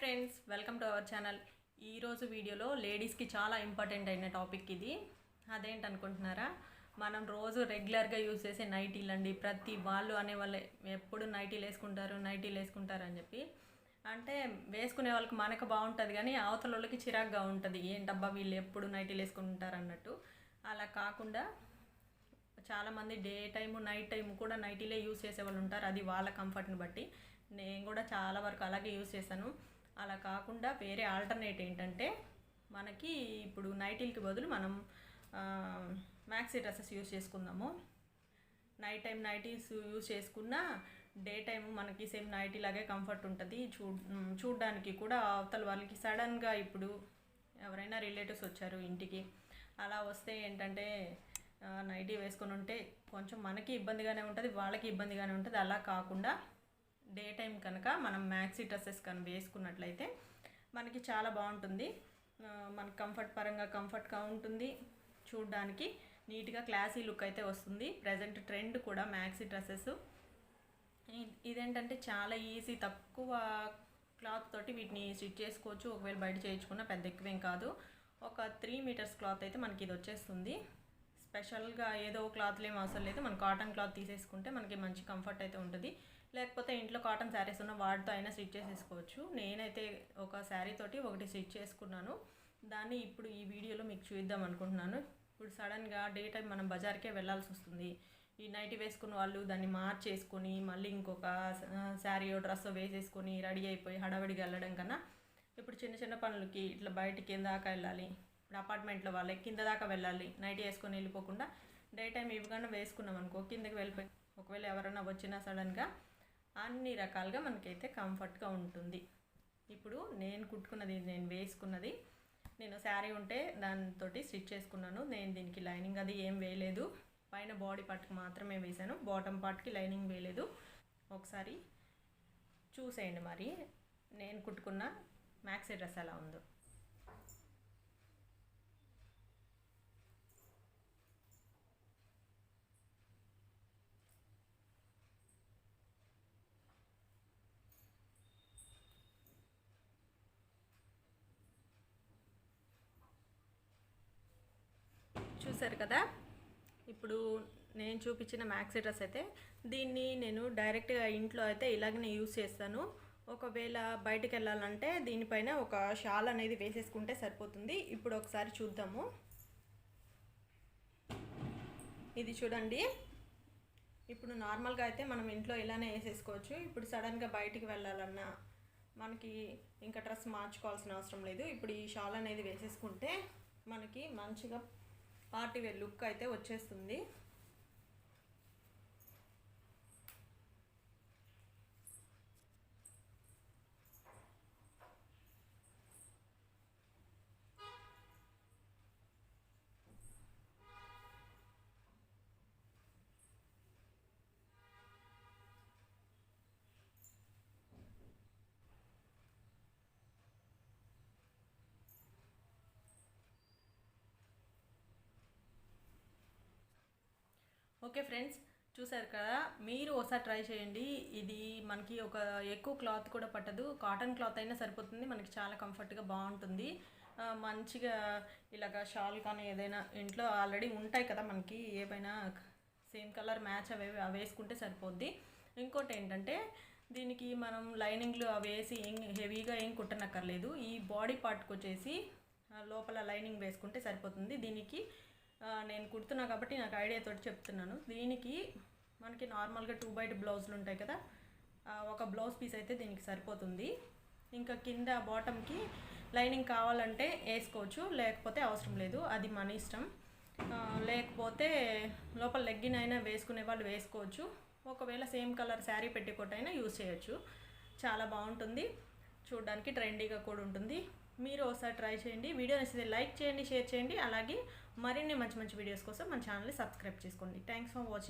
Friends welcome to our channel ఈరోజు వీడియోలో లేడీస్కి చాలా ఇంపార్టెంట్ అయిన టాపిక్ ఇది. అదేంటనుకుంటున్నారా? మనం రోజు రెగ్యులర్గా యూజ్ చేసే నైటీలు అండి. ప్రతి వాళ్ళు అనేవాళ్ళే ఎప్పుడు నైటీలు వేసుకుంటారు నైటీలు వేసుకుంటారు అని చెప్పి. అంటే వేసుకునే వాళ్ళకి మనకు బాగుంటుంది కానీ అవతల వాళ్ళకి చిరాగ్గా ఉంటుంది. ఏంటబ్బా వీళ్ళు ఎప్పుడు నైటీలు వేసుకుంటారు అన్నట్టు. అలా కాకుండా చాలామంది డే టైము నైట్ టైం కూడా నైటీలే యూజ్ చేసే వాళ్ళు ఉంటారు. అది వాళ్ళ కంఫర్ట్ని బట్టి. నేను కూడా చాలా వరకు అలాగే యూస్ చేశాను అలా కాకుండా వేరే ఆల్టర్నేట్ ఏంటంటే మనకి ఇప్పుడు నైటీలకి బదులు మనం మ్యాక్సీ డ్రెస్సెస్ యూస్ చేసుకుందాము. నైట్ టైం నైటీస్ యూస్ చేసుకున్నా డే టైం మనకి సేమ్ నైటీ లాగే కంఫర్ట్ ఉంటుంది. చూ చూడడానికి కూడా అవతల వాళ్ళకి సడన్గా ఇప్పుడు ఎవరైనా రిలేటివ్స్ వచ్చారు ఇంటికి అలా వస్తే ఏంటంటే నైటీ వేసుకొని ఉంటే కొంచెం మనకి ఇబ్బందిగానే ఉంటుంది వాళ్ళకి ఇబ్బందిగానే ఉంటుంది. అలా కాకుండా డే టైం కనుక మనం మ్యాక్సీ డ్రెస్సెస్ కనుక వేసుకున్నట్లయితే మనకి చాలా బాగుంటుంది. మన మనకి కంఫర్ట్ పరంగా కంఫర్ట్గా ఉంటుంది. చూడడానికి నీట్గా క్లాసీ లుక్ అయితే వస్తుంది. ప్రజెంట్ ట్రెండ్ కూడా మ్యాక్సీ డ్రెస్సెస్. ఇదేంటంటే చాలా ఈజీ తక్కువ క్లాత్ తోటి వీటిని స్టిచ్ చేసుకోవచ్చు. ఒకవేళ బయట చేయించుకున్న పెద్ద ఎక్కువేం కాదు. ఒక త్రీ మీటర్స్ క్లాత్ అయితే మనకి ఇది వచ్చేస్తుంది. స్పెషల్గా ఏదో క్లాత్లు ఏం అవసరం లేదు. మనం కాటన్ క్లాత్ తీసేసుకుంటే మనకి మంచి కంఫర్ట్ అయితే ఉంటుంది. లేకపోతే ఇంట్లో కాటన్ శారీస్ ఉన్న వాటితో అయినా స్టిచ్ చేసేసుకోవచ్చు. నేనైతే ఒక శారీ తోటి ఒకటి స్టిచ్ చేసుకున్నాను. దాన్ని ఇప్పుడు ఈ వీడియోలో మీకు చూద్దాం అనుకుంటున్నాను. ఇప్పుడు సడన్గా డే టైం మనం బజార్కే వెళ్ళాల్సి వస్తుంది. ఈ నైటీ వేసుకున్న వాళ్ళు దాన్ని మార్చేసుకొని మళ్ళీ ఇంకొక శారీయో డ్రెస్ వేసేసుకొని రెడీ అయిపోయి హడావిడిగా వెళ్ళడం కన్నా ఇప్పుడు చిన్న చిన్న పనులకి ఇట్లా బయటికి దాకా వెళ్ళాలి. ఇప్పుడు అపార్ట్మెంట్లో వాళ్ళకి కింద దాకా వెళ్ళాలి. నైట్ వేసుకొని వెళ్ళిపోకుండా డే టైం ఇవిగానే వేసుకున్నాం అనుకో కిందకి వెళ్ళిపోయి ఒకవేళ ఎవరైనా వచ్చినా సడన్గా అన్ని రకాలుగా మనకైతే కంఫర్ట్గా ఉంటుంది. ఇప్పుడు నేను కుట్టుకున్నది నేను వేసుకున్నది నేను శారీ ఉంటే దాంతో స్టిచ్ చేసుకున్నాను. నేను దీనికి లైనింగ్ అది ఏం వేయలేదు. పైన బాడీ పార్ట్కి మాత్రమే వేశాను. బాటమ్ పార్ట్కి లైనింగ్ వేయలేదు. ఒకసారి చూసేయండి మరి. నేను కుట్టుకున్న మ్యాక్సీ డ్రెస్ ఎలా ఉందో. చూసారు కదా? ఇప్పుడు నేను చూపించిన మ్యాక్సీ డ్రెస్ అయితే దీన్ని నేను డైరెక్ట్గా ఇంట్లో అయితే ఇలాగనే యూస్ చేస్తాను. ఒకవేళ బయటికి వెళ్ళాలంటే దీనిపైన ఒక షాల్ అనేది వేసేసుకుంటే సరిపోతుంది. ఇప్పుడు ఒకసారి చూద్దాము. ఇది చూడండి. ఇప్పుడు నార్మల్గా అయితే మనం ఇంట్లో ఇలానే వేసేసుకోవచ్చు. ఇప్పుడు సడన్గా బయటికి వెళ్ళాలన్నా మనకి ఇంకా డ్రెస్ మార్చుకోవాల్సిన అవసరం లేదు. ఇప్పుడు ఈ షాల్ అనేది వేసేసుకుంటే మనకి మంచిగా పార్టీ వేర్ లుక్ అయితే వచ్చేస్తుంది. ఓకే ఫ్రెండ్స్ చూసారు కదా? మీరు ఒకసారి ట్రై చేయండి. ఇది మనకి ఒక ఎక్కువ క్లాత్ కూడా పట్టదు. కాటన్ క్లాత్ అయినా సరిపోతుంది. మనకి చాలా కంఫర్ట్గా బాగుంటుంది. మంచిగా ఇలాగ షాల్ కానీ ఏదైనా ఇంట్లో ఆల్రెడీ ఉంటాయి కదా మనకి. ఏవైనా సేమ్ కలర్ మ్యాచ్ అవి అవి వేసుకుంటే సరిపోద్ది. ఇంకోటి ఏంటంటే దీనికి మనం లైనింగ్లు అవి వేసి ఏం హెవీగా ఏం కుట్టనక్కర్లేదు. ఈ బాడీ పార్ట్కి వచ్చేసి లోపల లైనింగ్ వేసుకుంటే సరిపోతుంది. దీనికి నేను కుడుతున్నా కాబట్టి నాకు ఐడియా తోటి చెప్తున్నాను. దీనికి మనకి నార్మల్గా టూ బైట్ బ్లౌజులు ఉంటాయి కదా ఒక బ్లౌజ్ పీస్ అయితే దీనికి సరిపోతుంది. ఇంకా కింద బాటమ్కి లైనింగ్ కావాలంటే వేసుకోవచ్చు లేకపోతే అవసరం లేదు అది మన ఇష్టం. లేకపోతే లోపల లెగ్గిన్ అయినా వేసుకునే వాళ్ళు వేసుకోవచ్చు. ఒకవేళ సేమ్ కలర్ శారీ పెట్టికోట్ అయినా యూజ్ చేయొచ్చు. చాలా బాగుంటుంది. చూడడానికి ట్రెండీగా కూడా ఉంటుంది. మీరు ఒకసారి ట్రై చేయండి. వీడియో నచ్చితే లైక్ చేయండి షేర్ చేయండి. అలాగే మరిన్ని మంచి మంచి వీడియోస్ కోసం మన ఛానల్ని సబ్స్క్రైబ్ చేసుకోండి. Thanks for watching